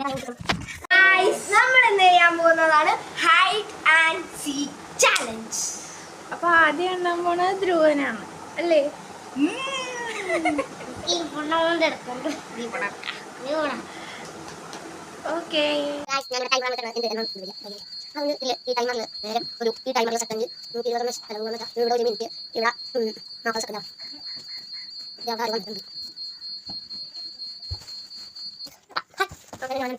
നമ്മൾ ഇന്ന് ചെയ്യാൻ പോകുന്നതാണ് ആൻഡ് സീ ചാലഞ്ച് അപ്പൊ ആദ്യം പോണത് ധ്രുവനാണ് അല്ലേ? ഓക്കെ. ഈ ടൈമറിൽ നേരം ഒരു ഈ ടൈമറിൽ സെക്കൻഡ് നൂറ്റി ഇരുപത് അല്ലെങ്കിൽ ഇവിടെ ഒരു മിനിറ്റ് ഇവിടെ നാൽപ്പത് സെക്കൻഡ് ആറ് വന്നിട്ടുണ്ട് ഞാൻ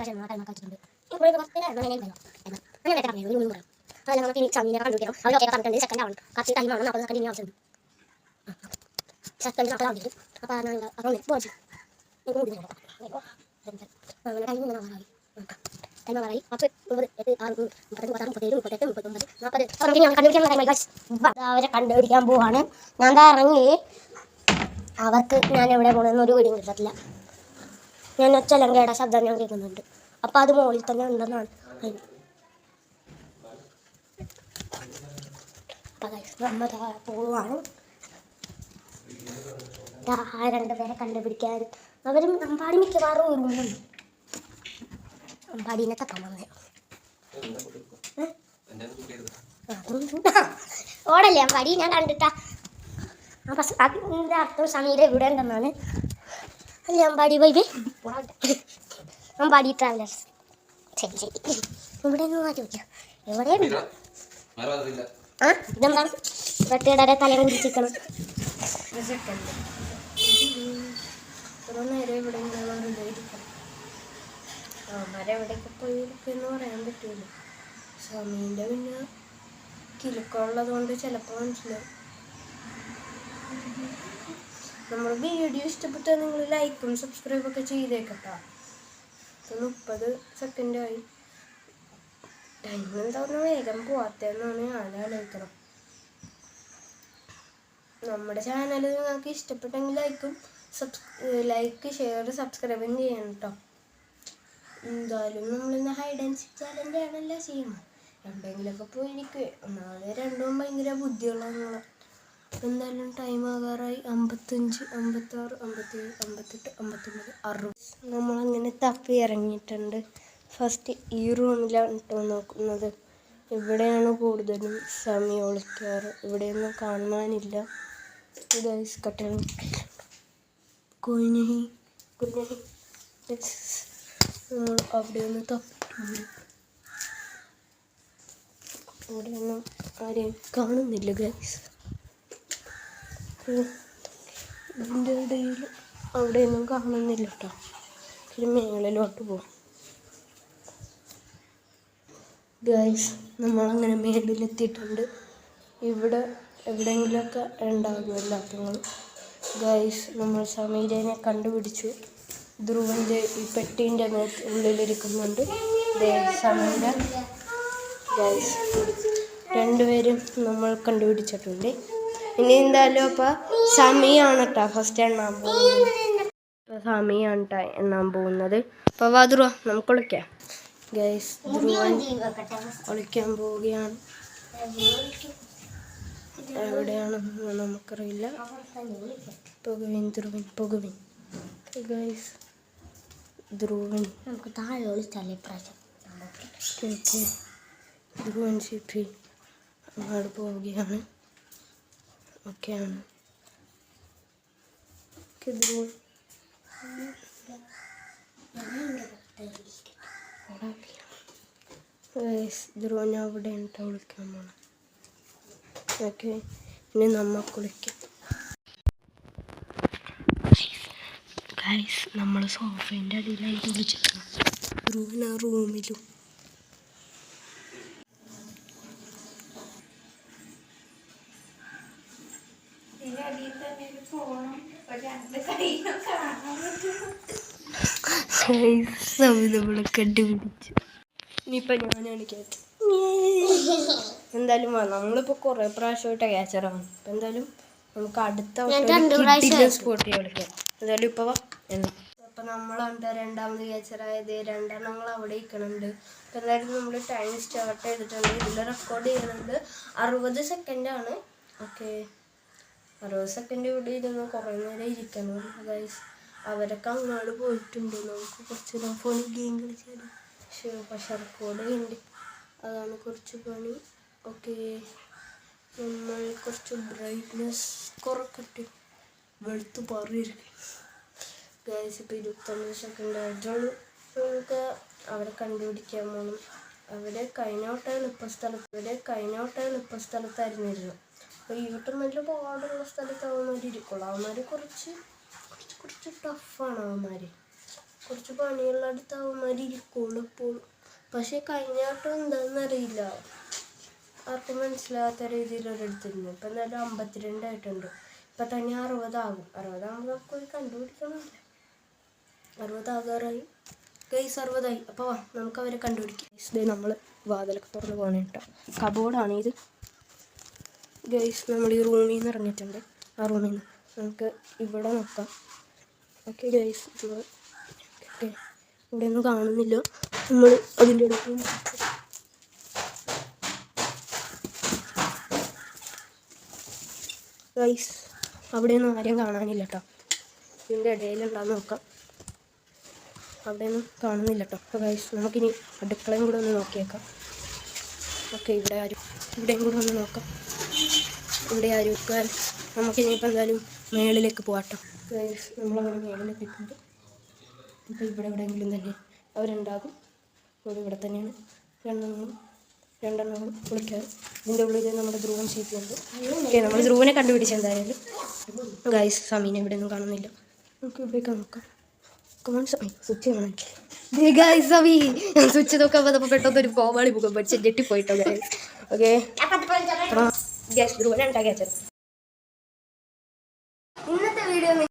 പക്ഷേ ടൈം കളിച്ചിട്ടുണ്ട് ഇനി പറഞ്ഞിട്ടുണ്ട് സെക്കൻഡ് സെക്കൻഡ് ഞാൻ കണ്ടുപിടിക്കാൻ പോവാണ്. ഞാൻ ഇറങ്ങി. അവർക്ക് ഞാൻ എവിടെ പോകണമെന്ന് ഒരു വീടും കിട്ടത്തില്ല. ഞാൻ ഒച്ചലങ്കയുടെ ശബ്ദം ഞാൻ കേൾക്കുന്നുണ്ട്. അപ്പൊ അത് മുകളിൽ തന്നെ ഉണ്ടെന്നാണ്. പോവാണ് രണ്ടുപേരെ കണ്ടുപിടിക്കാൻ. അവരും അമ്പാടി മിക്കവാറും ഒരുങ്ങുന്നുണ്ട് അമ്പാടീനെ തക്കാൻ വന്നേ ഓടല്ലേ അമ്പാടി? ഞാൻ കണ്ടിട്ടാ. അർത്ഥം സമീര ഇവിടെ ഉണ്ടെന്നാണ്. അല്ലേ Ambadi bye bye Ambadi travellers ശരി ശരി ഇവിടെ മാറ്റി വയ്ക്കാം എവിടെയുണ്ട് ആ ഇതെന്താണ് വെട്ടിയുടെ തല കുടിച്ചിരിക്കണം കുറെ നേരം ഇവിടെ ഇങ്ങനെ വെറുതെ ഇരിക്കണം അവരെവിടെയൊക്കെ പോയി പറയാൻ പറ്റൂല. സ്വാമീന്റെ പിന്നെ കിലുക്കമുള്ളത് ചിലപ്പോൾ മനസ്സിലാവും. നമ്മുടെ വീഡിയോ ഇഷ്ടപ്പെട്ടാൽ നിങ്ങൾ ലൈക്കും സബ്സ്ക്രൈബ് ഒക്കെ ചെയ്തേക്കട്ടോ. ഇപ്പൊ മുപ്പത് സെക്കൻഡായി ടൈം എന്താ വേഗം പോവാത്തെന്നാണ് ഞാൻ ആലോചിക്കണം. നമ്മുടെ ചാനൽ നിങ്ങൾക്ക് ഇഷ്ടപ്പെട്ടെങ്കിൽ ലൈക്കും സബ്സ് ലൈക്ക് ഷെയർ സബ്സ്ക്രൈബും ചെയ്യണം കേട്ടോ എന്തായാലും നമ്മളിന്ന് ഹൈഡ് ആൻഡ് സിക് ചാലഞ്ച് ചെയ്യുന്നത്. എവിടെയെങ്കിലുമൊക്കെ പോയിരിക്കുവേ. ഒന്നാമത് രണ്ടും ഭയങ്കര ബുദ്ധിയുള്ള നിങ്ങളെ എന്തായാലും ടൈം ആകാറായി. അമ്പത്തഞ്ച് അമ്പത്താറ് അമ്പത്തേഴ് അമ്പത്തെട്ട് അമ്പത്തൊമ്പത് അറുപത്. നമ്മളങ്ങനെ തപ്പി ഇറങ്ങിയിട്ടുണ്ട്. ഫസ്റ്റ് ഈ റൂമിലാണ് കേട്ടോ നോക്കുന്നത്. ഇവിടെയാണ് കൂടുതലും സമയം ഒളിക്കാറ്. ഇവിടെയൊന്നും കാണാനില്ല ഗൈസ് കട്ടൻ കുഞ്ഞി കുഞ്ഞി നമ്മൾ അവിടെ ഒന്ന് തപ്പിട്ടുണ്ട് ഇവിടെയൊന്നും ആരെയും കാണുന്നില്ല ഗൈസ് ഇതിന്റെ ഇടയിൽ അവിടെയൊന്നും കാണുന്നില്ല കേട്ടോ ഒരു മേളിലോട്ട് പോകും ഗൈസ് നമ്മളങ്ങനെ മേളിലെത്തിയിട്ടുണ്ട്. ഇവിടെ എവിടെയെങ്കിലുമൊക്കെ ഉണ്ടാകും എല്ലാത്തങ്ങളും ഗൈസ് നമ്മൾ സമീരനെ കണ്ടുപിടിച്ചു. ധ്രുവന്റെ ഈ പെട്ടീന്റെ ഉള്ളിലിരിക്കുന്നുണ്ട്. സമീര. ഗൈസ് രണ്ടുപേരും നമ്മൾ കണ്ടുപിടിച്ചിട്ടുണ്ട്. ഇനി എന്തായാലും അപ്പോൾ സമയമാണ് കേട്ടോ ഫസ്റ്റ് എണ്ണാൻ പോകുന്നത്. ഇപ്പോൾ സമയമാണ് കേട്ടോ എണ്ണാൻ പോകുന്നത്. അപ്പോൾ വാ ധ്രുവ നമുക്ക് വിളിക്കാം. ഗൈസ് ധ്രുവൻ കളിക്കാൻ പോവുകയാണ്. എവിടെയാണെന്ന് നമുക്കറിയില്ല. പുകവിൻ ധ്രുവൻ പുകവിൻ. ഗൈസ് ധ്രുവൻ. നമുക്ക് താഴെ ഒളിച്ചാലേ പ്രാവശ്യം ധ്രുവൻ സിറ്റി അങ്ങോട്ട് പോവുകയാണ്. ധ്രുവൻ ഗൈസ് ധ്രുവൻ അവിടെ ഉണ്ട്. വിളിക്കാൻ പോണം. ഓക്കെ ഇനി നമ്മ കുളിക്കാം. ഗൈസ് നമ്മൾ സോഫേന്റെ അടിയിലായിട്ട് കുളിച്ചിരിക്കണം ധ്രുവൻ ആ റൂമിലും നമ്മളെ കണ്ടുപിടിച്ചു ഇനിയിപ്പോൾ ഞാനാണ് ക്യാച്ച് എന്തായാലും നമ്മളിപ്പോൾ കുറേ പ്രാവശ്യമായിട്ട് ക്യാച്ചറാണ് അപ്പം എന്തായാലും നമുക്ക് അടുത്ത സ്പോട്ട് കളിക്കാം എന്തായാലും ഇപ്പോൾ അപ്പം നമ്മളാണ് രണ്ടാമത് ക്യാച്ചറായത് രണ്ടെണ്ണങ്ങൾ അവിടെ ഇരിക്കണുണ്ട് അപ്പം എന്തായാലും നമ്മൾ ടൈം സ്റ്റാർട്ട് ചെയ്തിട്ടുണ്ട് ഇതിൽ റെക്കോർഡ് ചെയ്യുന്നുണ്ട് അറുപത് സെക്കൻഡാണ് ഓക്കെ അറുപത് സെക്കൻഡ് ഇവിടെ ഇരുന്ന് കുറേ നേരം ഇരിക്കണം ഗൈസ് അവരൊക്കെ അങ്ങോട്ട് പോയിട്ടുണ്ട്. നമുക്ക് കുറച്ച് നേരം ഫോണിൽ ഗെയിം കളിച്ചാൽ പക്ഷേ റെക്കോർഡ് ഉണ്ട് അതാണ് കുറച്ച് പണി. ഓക്കെ. നമ്മൾ കുറച്ച് ബ്രൈറ്റ്നെസ് കുറക്കട്ടെ. വെളുത്ത് പറയിരിക്കും. ഗ്യാസ് ഇപ്പോൾ ഇരുപത്തൊമ്പത് സെക്കൻഡ് ആയിട്ടുള്ളൂ നമുക്ക് അവരെ കണ്ടുപിടിക്കാൻ പോകണം അവിടെ കഴിഞ്ഞ വട്ടമാണ് ഇപ്പോൾ സ്ഥലത്ത്. ഇവിടെ കഴിഞ്ഞ വട്ടമാണ് ഇപ്പോൾ സ്ഥലത്തായിരുന്നിരുന്നു അപ്പോൾ ഈ വട്ടം നല്ല പാടുള്ള സ്ഥലത്ത് അവന്മാർ ഇരിക്കുള്ളൂ അവന്മാർ കുറച്ച് കുറച്ച് ടഫാണ് അവന്മാർ കുറച്ച് പണിയുള്ള അടുത്ത് അവന്മാർ ഇരിക്കുള്ളൂ ഇപ്പോൾ പക്ഷേ കഴിഞ്ഞ എന്താണെന്ന് അറിയില്ല. ആർക്കും മനസ്സിലാകാത്ത രീതിയിൽ ഒരിടത്തിരുന്നു ഇപ്പം എന്തായാലും അമ്പത്തിരണ്ടായിട്ടുണ്ട് ഇപ്പം തന്നെ അറുപതാകും. അറുപതാകുമ്പോൾ നമുക്ക് കണ്ടുപിടിക്കണമല്ലോ അറുപതാകാറായി. ഗൈസ് അറുപതായി. അപ്പോൾ വാ നമുക്ക് അവരെ കണ്ടുപിടിക്കാം. ഗൈസ് നമ്മൾ വാതിലൊക്കെ തുറന്ന് പോകണേ കേട്ടോ. കബോർഡാണ് ഇത്. ഗൈസ് നമ്മൾ ഈ റൂമിൽ നിന്ന് ഇറങ്ങിയിട്ടുണ്ട്. ആ റൂമിൽ നിന്ന് നമുക്ക് ഇവിടെ നോക്കാം. Okay guys okay. ഇവിടെ ഒന്നും കാണുന്നില്ല. നമ്മൾ അതിന്റെ അടുത്ത്. ഗൈസ് അവിടെയൊന്നും ആരെയും കാണാനില്ല കേട്ടോ ഇതിന്റെ ഇടയിലുണ്ടാകുന്ന നോക്കാം. അവിടെയൊന്നും കാണുന്നില്ല കേട്ടോ അപ്പോൾ ഗൈസ് നമുക്കിനി അടുക്കളയും കൂടെ ഒന്ന് നോക്കിയേക്കാം. ഓക്കെ ഇവിടെ ആരും ഇവിടെയും കൂടെ ഒന്ന് നോക്കാം. ഇവിടെ ആരും നമുക്കിനിയിപ്പോൾ എന്തായാലും മേളിലേക്ക് പോകാട്ടോ നമ്മളങ്ങനെ മേളിലേക്ക് എത്തുന്നുണ്ട് അപ്പോൾ ഇവിടെ എവിടെയെങ്കിലും തന്നെ അവരുണ്ടാകും. അപ്പോൾ ഇവിടെ തന്നെയാണ് രണ്ടെണ്ണം രണ്ടെണ്ണം കുളിക്കാറ് ഇതിന്റെ ഉള്ളിൽ നമ്മുടെ ധ്രുവൻ ശരിയുണ്ട് ഓക്കെ നമ്മൾ ധ്രുവനെ കണ്ടുപിടിച്ച് എന്തായാലും. ഗൈസ് സമീനെ ഇവിടെ ഒന്നും കാണുന്നില്ല. നമുക്ക് ഇവിടേക്ക് നോക്കാം. കമോൺ സമി സ്വിച്ച് കാണാൻ ഗൈസ് സമി സ്വിച്ച് നോക്കാൻ വന്നപ്പോൾ പെട്ടെന്ന് ഒരു കോമാളി മുഖം പഠിച്ച് ഞെട്ടിപ്പോയിട്ടോ ഗൈസ് ഓക്കെ ഗ്യാസ് ധ്രുവനെ ഉണ്ടാക്കി